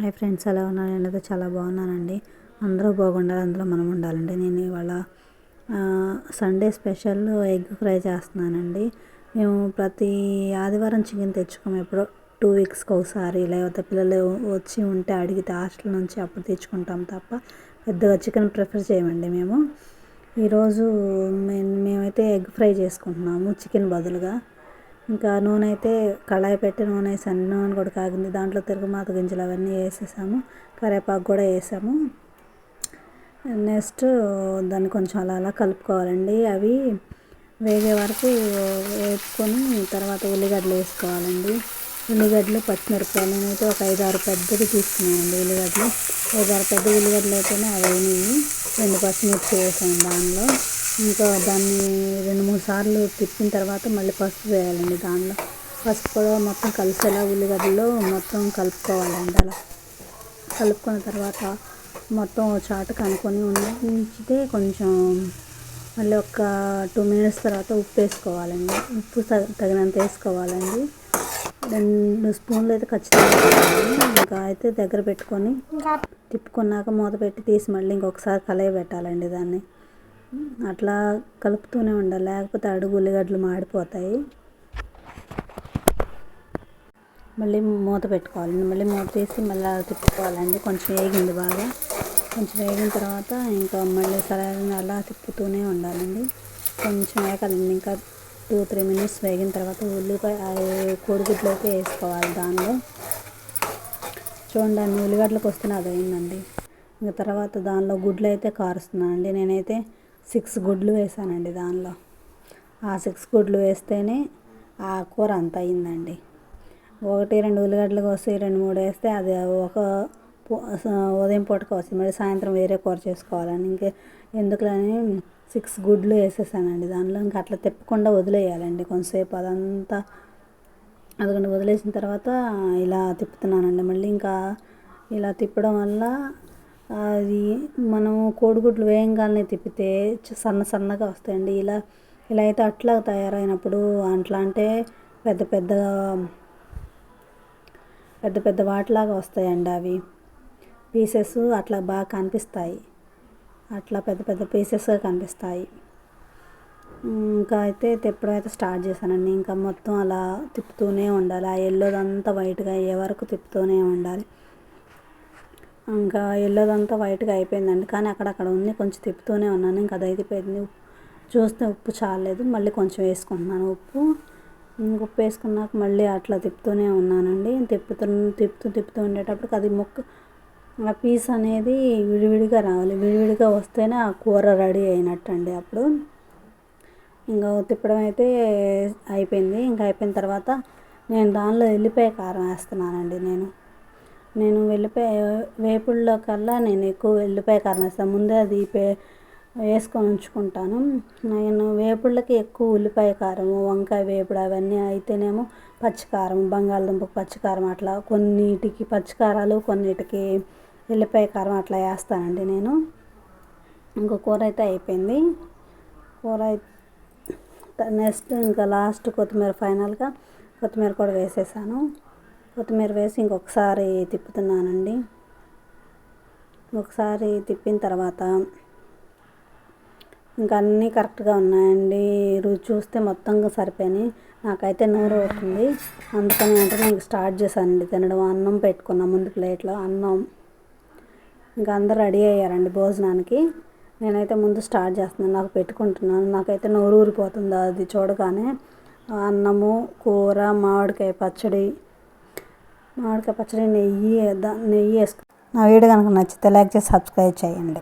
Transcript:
Hi friends ఎలా ఉన్నారు? నేనైతే చాలా బాగున్నానండి. అందరూ బాగుండాలి అందులో మనం ఉండాలండి. నేను ఇవాళ సండే స్పెషల్ ఎగ్ ఫ్రై చేస్తున్నానండి. మేము ప్రతి ఆదివారం చికెన్ తెచ్చుకోము ఎప్పుడో టూ వీక్స్కి ఒకసారి. లేకపోతే పిల్లలు వచ్చి ఉంటే అడిగితే హాస్టల్ నుంచి అప్పుడు తెచ్చుకుంటాం తప్ప పెద్దగా చికెన్ ప్రిఫర్ చేయమండి మేము. ఈరోజు మేము మేమైతే ఎగ్ ఫ్రై చేసుకుంటున్నాము చికెన్ బదులుగా. ఇంకా నూనె అయితే కళాయి పెట్టి నూనె వేసాను నూనె కూడా కాగింది. దాంట్లో తిరుగుమాత గింజలు అవన్నీ వేసేసాము. కరివేపాకు కూడా వేసాము. నెక్స్ట్ దాన్ని కొంచెం అలా అలా కలుపుకోవాలండి. అవి వేగే వరకు వేపుకొని తర్వాత ఉల్లిగడ్డలు వేసుకోవాలండి. ఉల్లిగడ్డలు పచ్చిమిరపకాయలు నేనైతే ఒక ఐదు ఆరు పెద్దది తీసుకున్నానండి ఉల్లిగడ్డలు. ఐదు ఆరు పెద్ద ఉల్లిగడ్డలు అయితేనే అవి రెండు పచ్చిమిర్చి వేసాను దానిలో. ఇంకా దాన్ని రెండు మూడు సార్లు తిప్పిన తర్వాత మళ్ళీ పసుపు వేయాలండి దానిలో. పసుపు కూడా మొత్తం కలిసేలా ఉల్లిగడ్డలో మొత్తం కలుపుకోవాలండి అలా. కలుపుకున్న తర్వాత మొత్తం చాటు కనుక్కొని ఉంచితే కొంచెం మళ్ళీ ఒక టూ మినిట్స్ తర్వాత ఉప్పు వేసుకోవాలండి. ఉప్పు తగినంత వేసుకోవాలండి. రెండు స్పూన్లు అయితే ఖచ్చితంగా ఇంకా అయితే దగ్గర పెట్టుకొని తిప్పుకున్నాక మూత పెట్టి తీసి మళ్ళీ ఇంకొకసారి కలయి పెట్టాలండి దాన్ని. అట్లా కలుపుతూనే ఉండాలి. లేకపోతే అడుగు ఉల్లిగడ్డలు మాడిపోతాయి. మళ్ళీ మూత పెట్టుకోవాలండి మళ్ళీ మూత తీసి మళ్ళీ తిప్పుకోవాలండి. కొంచెం వేగింది బాగా. కొంచెం వేగిన తర్వాత ఇంకా మళ్ళీ సరైన అలా తిప్పుతూనే ఉండాలండి. కొంచెం వేగాలండి. ఇంకా టూ త్రీ మినిట్స్ వేగిన తర్వాత ఉల్లిపాయ కోడిగుడ్లు అయితే వేసుకోవాలి దానిలో. చూడండి ఉల్లిగడ్డలకు వస్తేనే అది అయిందండి. ఇంకా తర్వాత దానిలో గుడ్లు అయితే కారుస్తున్నానండి. నేనైతే సిక్స్ గుడ్లు వేసానండి దానిలో. ఆ సిక్స్ గుడ్లు వేస్తేనే ఆ కూర అంత అయిందండి. ఒకటి రెండు ఉల్లిగడ్డలు కోసి రెండు మూడు వేస్తే అది ఒక ఉదయం పూట కోసి మళ్ళీ సాయంత్రం వేరే కూర చేసుకోవాలని. ఇంకే ఎందుకులని సిక్స్ గుడ్లు వేసేసానండి దానిలో. ఇంకా అట్లా తిప్పకుండా వదిలేయాలండి కొంతసేపు అదంతా. అదొకటి వదిలేసిన తర్వాత ఇలా తిప్పుతున్నానండి. మళ్ళీ ఇంకా ఇలా తిప్పడం వల్ల అది మనం కోడిగుడ్లు వేయంగానే తిప్పితే సన్న సన్నగా వస్తాయండి. ఇలా ఇలా అయితే అట్లా తయారైనప్పుడు అట్లా అంటే పెద్ద పెద్ద పెద్ద పెద్ద వాటిలాగా వస్తాయండి అవి. పీసెస్ అట్లా బాగా కనిపిస్తాయి. అట్లా పెద్ద పెద్ద పీసెస్గా కనిపిస్తాయి. ఇంకా అయితే తిప్పడం అయితే స్టార్ట్ చేశానండి. ఇంకా మొత్తం అలా తిప్పుతూనే ఉండాలి. ఆ ఎల్లోదంతా వైట్గా అయ్యే వరకు తిప్పుతూనే ఉండాలి. ఇంకా ఎల్లోదంతా వైట్గా అయిపోయిందండి. కానీ అక్కడక్కడ ఉంది. కొంచెం తిప్పుతూనే ఉన్నాను. ఇంకా అది అయిపోయింది. చూస్తే ఉప్పు చాలేదు మళ్ళీ కొంచెం వేసుకుంటున్నాను ఉప్పు. ఉప్పు వేసుకున్నాక మళ్ళీ అట్లా తిప్పుతూనే ఉన్నానండి. తిప్పుతూ తిప్పుతూ తిప్పుతూ ఉండేటప్పటికి అది ముక్క ఆ పీస్ అనేది విడివిడిగా రావాలి. విడివిడిగా వస్తేనే ఆ కూర రెడీ అయినట్టు అండి అప్పుడు. ఇంకా తిప్పడం అయితే అయిపోయింది. ఇంకా అయిపోయిన తర్వాత నేను దానిలో వెళ్ళిపోయే కారం వేస్తున్నానండి నేను. నేను వెల్లిపాయ వేపుడులో కల్లా నేను ఎక్కువ వెల్లిపాయ కారం వేస్తాను ముందే అది పే వేసుకొని ఉంచుకుంటాను. నేను వేపుళ్ళకి ఎక్కువ ఉల్లిపాయ కారం వంకాయ వేపుడు అవన్నీ అయితేనేమో పచ్చికారం బంగాళదుంపకు పచ్చికారం అట్లా కొన్నిటికి పచ్చికారాలు కొన్నిటికి ఉల్లిపాయ కారం అట్లా వేస్తానండి నేను. ఇంకో కూర అయితే అయిపోయింది. కూర నెక్స్ట్ ఇంకా లాస్ట్ కొత్తిమీర ఫైనల్గా కొత్తిమీర కూడా వేసేసాను. కొత్తిమీర వేసి ఇంకొకసారి తిప్పుతున్నానండి. ఒకసారి తిప్పిన తర్వాత ఇంకా అన్నీ కరెక్ట్గా ఉన్నాయండి. రుచి చూస్తే మొత్తంగా సరిపోయినాయి. నాకైతే నోరు అవుతుంది అందుకని వెంటనే ఇంక స్టార్ట్ చేశానండి. తినడం అన్నం పెట్టుకున్నా ముందు ప్లేట్లో అన్నం. ఇంకా అందరు రెడీ అయ్యారండి భోజనానికి. నేనైతే ముందు స్టార్ట్ చేస్తున్నాను. నాకు పెట్టుకుంటున్నాను. నాకైతే నోరు ఊరిపోతుంది. అది చూడగానే అన్నము కూర మామిడికాయ పచ్చడి మామిడికాయ పచ్చడి నెయ్యి నెయ్యి వేసుకు నా వీడియో కనుక నచ్చితే లైక్ చేసి సబ్స్క్రైబ్ చేయండి.